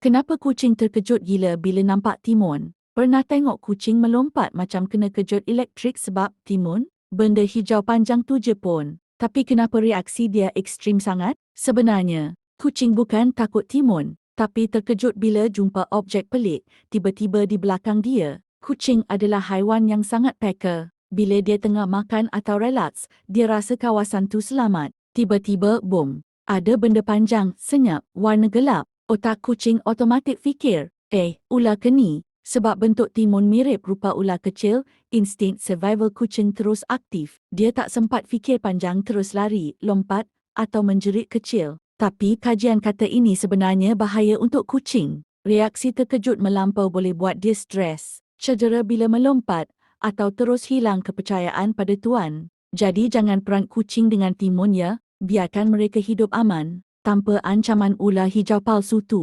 Kenapa kucing terkejut gila bila nampak timun? Pernah tengok kucing melompat macam kena kejut elektrik sebab timun? Benda hijau panjang tu je pun. Tapi kenapa reaksi dia ekstrim sangat? Sebenarnya, kucing bukan takut timun, tapi terkejut bila jumpa objek pelik tiba-tiba di belakang dia. Kucing adalah haiwan yang sangat peka. Bila dia tengah makan atau relax, dia rasa kawasan tu selamat. Tiba-tiba, boom. Ada benda panjang, senyap, warna gelap. Otak kucing otomatik fikir, eh, ular keni. Sebab bentuk timun mirip rupa ular kecil, insting survival kucing terus aktif. Dia tak sempat fikir panjang terus lari, lompat atau menjerit kecil. Tapi kajian kata ini sebenarnya bahaya untuk kucing. Reaksi terkejut melampau boleh buat dia stres, cedera bila melompat atau terus hilang kepercayaan pada tuan. Jadi jangan perang kucing dengan timun ya, biarkan mereka hidup aman tanpa ancaman ular hijau palsu tu.